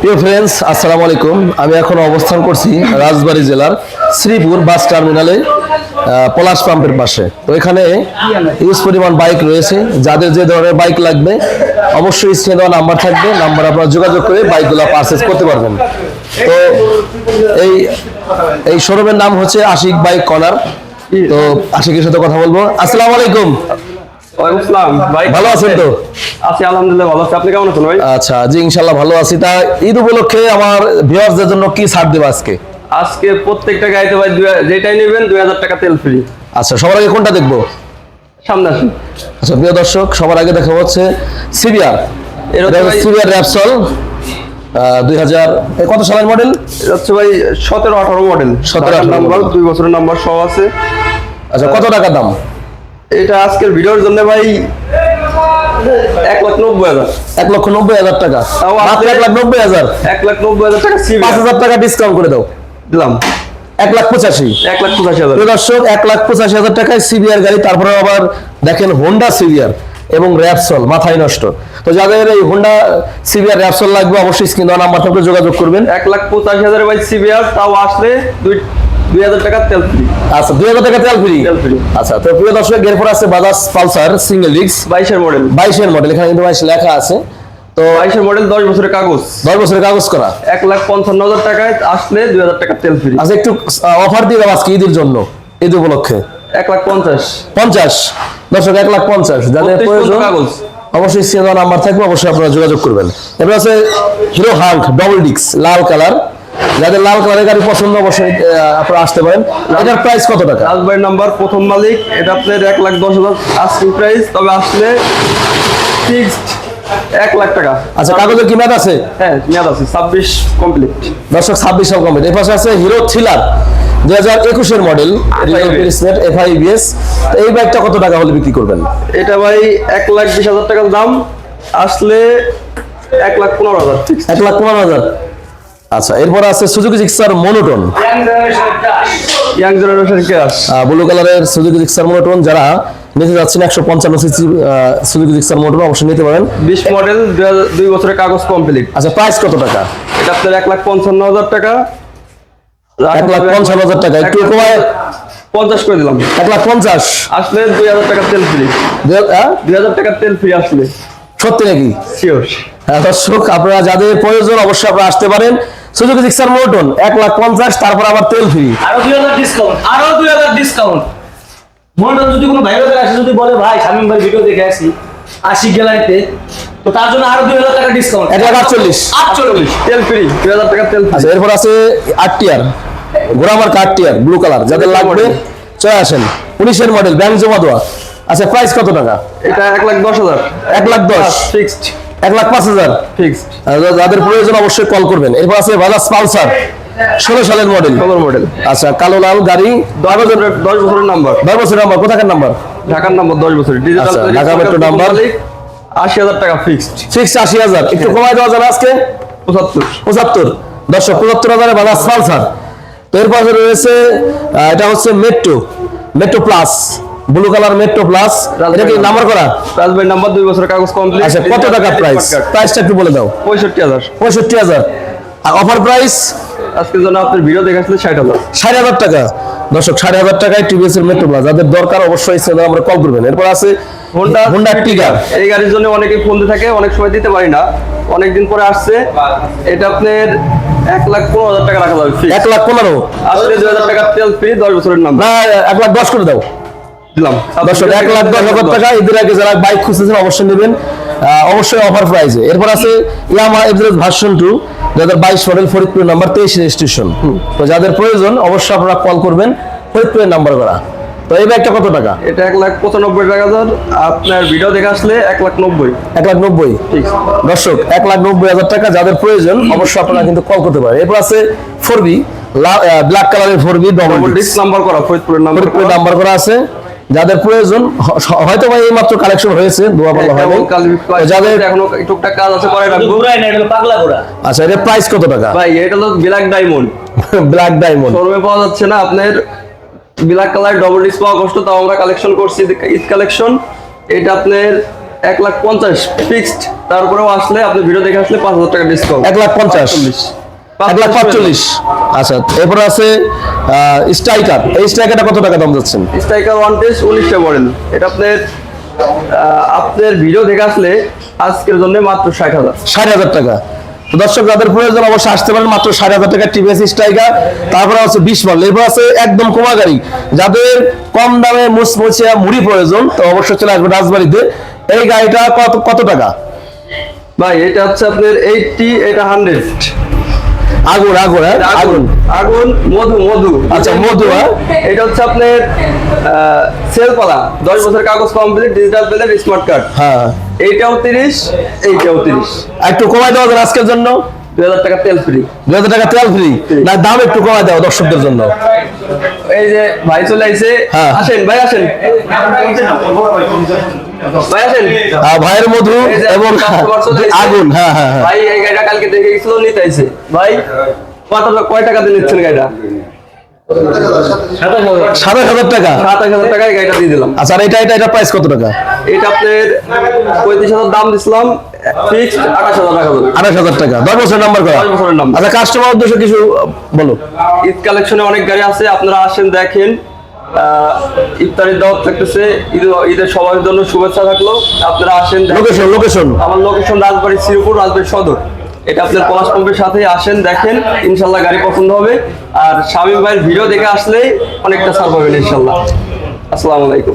প্রিয় ফ্রেন্ডস আসসালামু আলাইকুম। আমি এখন অবস্থান করছি রাজবাড়ী জেলার শ্রীপুর বাস টার্মিনালে পলাশ পাম্পের পাশে। তো এখানে ইউজ পরিমাণ বাইক রয়েছে। যাদের যে ধরনের বাইক লাগবে, অবশ্যই স্ক্রিনে দেওয়া নাম্বার থাকবে। নাম্বার আপনারা যোগাযোগ করে বাইকগুলো পারচেস করতে পারবেন। তো এই এই শোরুমের নাম হচ্ছে আশিক বাইক কর্নার তো আশিকের সাথে কথা বলব। আসসালামু আলাইকুম। ভালো আছেন তো? আছি আলহামদুলিল্লাহ ভালো আছি। আপনি কেমন আছেন ভাই? আচ্ছা জি ইনশাল্লাহ ভালো আছি। তা ঈদ উপলক্ষে আমার ভিউয়ার্সদের জন্য কি ছাড় দেবো আজকে? আজকে প্রত্যেকটা গাড়িতে ভাই যেটাই নেবেন দুই হাজার টাকা তেল ফ্রি আচ্ছা সবার আগে কোনটা দেখব? সামনে আসুন। আচ্ছা প্রিয় দর্শক সবার আগে দেখা হচ্ছে সিবিআর ভাই- সিবিআর র্যাপসল দুই হাজার কত সালের মডেল এটা হচ্ছে ভাই সতেরো আঠারো মডেল 17, 18 নাম্বার দুই বছরের নাম্বার সহ আছে। আচ্ছা কত টাকা দাম? এটা আজকের ভিডিওর জন্য ভাই এক লাখ নব্বই হাজার। এক লক্ষ নব্বই হাজার টাকা। মাত্র এক লাখ নব্বই হাজার। এক লাখ নব্বই হাজার টাকা পাঁচ হাজার টাকা ডিসকাউন্ট করে দাও। দিলাম। এক লাখ পঁচাশি। এক লাখ পঁচাশি হাজার। দর্শক এক লাখ পঁচাশি হাজার টাকায় সিবিআর গাড়ি তারপরে আবার দেখেন হোন্ডা সিবিআর এবং র্যাপসল মাথায় নষ্ট। তো যাদের এই হোন্ডা সিবিআর র্যাপসল লাগবে অবশ্যই স্ক্রিন দেওয়া নাম্বার যোগাযোগ করবেন। এক লাখ পঁচাশি হাজার ভাই সিবিআর তাও আসলে দুই দুই হাজার টাকা তেল ফ্রি আচ্ছা দুই হাজার টাকা তেল ফ্রি আচ্ছা তো প্রিয় দর্শক এরপর আছে বাজাজ পালসার সিঙ্গেল বাইশের মডেল বাইশের মডেল এখানে কিন্তু বাইশ লেখা আছে। তো বাইশের মডেল দশ বছরের কাগজ। দশ বছরের কাগজ করা। এক লাখ পঞ্চান্ন হাজার টাকায় আসলে দুই হাজার টাকা তেল ফ্রি আচ্ছা একটু অফার দিয়ে আজকে ঈদের জন্য ঈদ উপলক্ষে। এক লাখ পঞ্চাশ। পঞ্চাশ। দর্শক এক লাখ পঞ্চাশ। যাদের প্রয়োজন কাগজ। অবশ্যই নাম্বার থাকবে অবশ্যই আপনারা যোগাযোগ করবেন। এবার আছে হিরো হাঙ্ক ডবল ডিক্স লাল কালার। যাদের লাল কালারের গাড়ি পছন্দ অবশ্যই আপনারা আসতে পারেন। এটার প্রাইস কত টাকা? রাজবাড়ির নাম্বার প্রথম মালিক। এটা আপনার এক লাখ দশ হাজার আস্কিং প্রাইস তবে আসলে ফিক্সড এক লাখ টাকা। আচ্ছা কাগজের কি মেয়াদ আছে? হ্যাঁ মেয়াদ আছে ছাব্বিশ কমপ্লিট দর্শক ছাব্বিশ সাল কমপ্লিট এর পাশে আছে হিরো থ্রিলার দুই হাজার একুশের মডেল এফআইবিএস এই বাইকটা কত টাকা হলে বিক্রি করবেন? এটা ভাই এক লাখ বিশ হাজার টাকার দাম আসলে এক লাখ পনেরো হাজার। এক লাখ পনেরো হাজার। আচ্ছা এরপর আছে Suzuki Gixxer monotone. Young generation blue কালারের সুজুকি জিক্সার মনোটন যারা নিতে যাচ্ছেন একশো পঞ্চান্ন সিসি সুজুকি জিক্সার মনোটন অবশ্যই নিতে পারেন। বিশ মডেল দুই বছরের কাগজ কমপ্লিট আচ্ছা প্রাইস কত টাকা? এটা আপনার এক লাখ পঞ্চান্ন হাজার টাকা। এক লাখ পঞ্চান্ন হাজার টাকা। একটু কমায়। পঞ্চাশ করে দিলাম। এক লাখ পঞ্চাশ? আসলে দুই হাজার টাকা তেল ফ্রি হ্যাঁ? দুই হাজার টাকা তেল ফ্রি আসলে। সত্যি নাকি? শিওর হ্যাঁ দর্শক আপনারা যাদের প্রয়োজন অবশ্যই আপনারা আসতে পারেন। সুজুকি জিক্সার মনোটন এক লাখ পঞ্চাশ তারপর আবার তেল ফ্রি। আরও দুই হাজার ডিসকাউন্ট আরও দুই হাজার ডিসকাউন্ট মনে যদি কোনো ভাই আসে যদি বলে ভাই শামিম ভাই ভিডিও দেখে আসি আশি গ্যালারিতে তো তার জন্য আরও দুই হাজার টাকা ডিসকাউন্ট এক লাখ আটচল্লিশ। আটচল্লিশ। তেল ফ্রি দুই হাজার টাকা তেল ফ্রি। আচ্ছা এরপর আছে আট টিয়ার গোরামার কাঠ টিয়ার ব্লু কালার যাদের লাগবে চলে আসেন। উনিশের মডেল ব্যাংক জমা দেওয়া। আচ্ছা প্রাইস কত টাকা? এটা এক লাখ দশ হাজার। এক লাখ দশ। ফিক্সড এক লাখ পাঁচ হাজার। যাদের প্রয়োজন অবশ্যই কল করবেন। এরপর আছে বাজাজ পালসার ষোলো সালের মডেল মডেল আচ্ছা কালো লাল গাড়ি। দশ বছরের দশ বছরের নাম্বার দশ বছর নাম্বার কোথাকার নাম্বার ঢাকার নাম্বার দশ বছরের। ডিজিটাল আচ্ছা, ঢাকা মেট্রো নাম্বার। আশি হাজার টাকা ফিক্সড সিক্স আশি হাজার। একটু কমাই দেওয়া যাবে আজকে? পঁচাত্তর। পঁচাত্তর। দশশো পঁচাত্তর হাজারে বাজাজ পালসার তো এর রয়েছে এটা হচ্ছে metro metro plus blue colour metro plus এটা কি নাম্বার করা? রাজবাড়ির নাম্বার দুই বছরের কাগজ কমপ্লিট আচ্ছা কত টাকা প্রাইস প্রাইসটা একটু বলে দাও। পঁয়ষট্টি হাজার। পঁয়ষট্টি হাজার। আর অফার প্রাইস আজকের জন্য আপনার ভিডিও দেখে আসলে ষাট হাজার। ষাট হাজার টাকা। দর্শক ষাট হাজার টাকায় টিভিএস এর মেট্রো প্লাস যাদের দরকার অবশ্যই সেটা আমরা কল করবেন। এরপর আছে হোন্ডা হোন্ডা টিগার এই গাড়ির জন্য অনেকেই ফোন দিয়ে থাকে অনেক সময় দিতে পারি না। অনেকদিন পরে আসছে। এটা আপনার এক লাখ পনেরো হাজার টাকা রাখা যাবে। এক লাখ পনেরো। আসলে দুই হাজার টাকা তেল ফ্রি দশ বছরের নাম না এক লাখ দশ করে দাও। দর্শক এক লাখ দশ হাজার টাকা ঈদের আগে যারা বাইক খুঁজতেছেন অবশ্যই নেবেন। অবশ্যই অফার প্রাইসে এরপর আছে ইয়ামা এভারেজ ভার্সন টু হাজার বাইশ মডেল ফরিদপুর নাম্বার তেইশ রেজিস্ট্রেশন তো যাদের প্রয়োজন অবশ্যই আপনারা কল করবেন ফরিদপুরের নাম্বার করা তো এই ব্যাগটা কত টাকা? এটা এক লাখ পঁচানব্বই টাকা হাজার। আপনার ভিডিও দেখে আসলে এক লাখ নব্বই। এক লাখ নব্বই। দর্শক এক লাখ নব্বই হাজার টাকা যাদের প্রয়োজন অবশ্যই আপনারা কিন্তু কল করতে পারেন। এরপর আছে ফোর বি ব্ল্যাক কালারের four B double disc number করা ফরিদপুরের নাম্বার করা আছে। যাদের প্রয়োজন হয়তো বা এই মাত্র কালেকশন হয়েছে দোয়া পাল্লা হয় নাই। যাদের এখনও টুকটাক কাজ আছে করে রাখব। ঘুরাই না এটা পাগলা ঘোরা আচ্ছা এর প্রাইস কত টাকা? ভাই এটা তো ব্ল্যাক ডায়মন্ড ব্ল্যাক ডায়মন্ড শোরুমে পাওয়া যাচ্ছে না আপনার ব্ল্যাক কালার ডবল ডিস্ক পাওয়া কষ্ট তাও আমরা কালেকশন করছি ঈদ কালেকশন এটা আপনার এক লাখ পঞ্চাশ ফিক্সড তারপরেও আসলে আপনি ভিডিও দেখে আসলে পাঁচ হাজার টাকা ডিসকাউন্ট এক লাখ পঞ্চাশ। এক লাখ পাঁচচল্লিশ। আচ্ছা এরপরে আছে স্ট্রাইকার এই স্ট্রাইকারটা কত টাকা দাম যাচ্ছেন? স্ট্রাইকার ওয়ান টেস্ট উনিশটা মডেল এটা আপনার আপনার ভিডিও দেখে আসলে আজকের জন্য মাত্র ষাট হাজার। ষাট হাজার টাকা। তো দর্শক যাদের প্রয়োজন অবশ্যই আসতে পারেন মাত্র ষাট হাজার টাকা টিভিএস স্ট্রাইকার তারপরে আছে বিশ মডেল এরপর আছে একদম কমা গাড়ি যাদের কম দামে মুচমুচিয়া মুড়ি প্রয়োজন তো অবশ্যই চলে আসবে রাজবাড়িতে। এই গাড়িটা কত কত টাকা? ভাই এটা হচ্ছে আপনার এইটটি এটা হান্ড্রেড আগুন আগুন হ্যাঁ? আগুন আগুন। আগুন মধু মধু। আচ্ছা, মধু, হ্যাঁ? এটা হচ্ছে আপনার সেল পালা দশ বছর কাগজ complete digital plate smart card হ্যাঁ। এইটাও তিরিশ এইটাও তিরিশ। একটু কমাই দেওয়া আজকের জন্য? দুই হাজার টাকা তেল ফ্রি দুই হাজার টাকা তেল ফ্রি না দাম একটু কমাই দেওয়া দর্শকদের জন্য। এই যে ভাই চলে আইছে। হ্যাঁ। আসেন ভাই আসেন। ভাইয়ের মধু এবং। আগুন হ্যাঁ হ্যাঁ হ্যাঁ। ভাই এই গাড়িটা কালকে দেখে গেছিল নিতে আইছে। ভাই কত কয় টাকা দিয়ে নিচ্ছেন গাড়িটা? সাতাশ হাজার টাকা। সাতাশ হাজার টাকায় গাড়িটা দিয়ে দিলাম। আচ্ছা এটা এটা এটা প্রাইস কত টাকা? এটা আপনার পঁয়ত্রিশ হাজার দাম দিছিলাম ফিক্সড আঠাশ হাজার টাকা আঠাশ হাজার টাকা। দশ বছরের নাম্বার করা। দশ বছরের নাম্বার। আচ্ছা কাস্টমার উদ্দেশ্য কিছু বলো। ঈদ কালেকশনে অনেক গাড়ি আছে আপনারা আসেন দেখেন। ইফতারের দাওয়াত থাকতেছে। ঈদ ঈদের সবার জন্য শুভেচ্ছা থাকল। আপনারা আসেন লোকেশন লোকেশন আমার লোকেশন রাজবাড়ি শ্রীপুর রাজবাড়ি সদর। এটা আপনার পলাশ পম্পের সাথে আসেন দেখেন। ইনশাল্লাহ গাড়ি পছন্দ হবে। আর স্বামী ভাইয়ের ভিডিও দেখে আসলেই অনেকটা ছাড় পাবেন ইনশাল্লাহ আসসালামু আলাইকুম।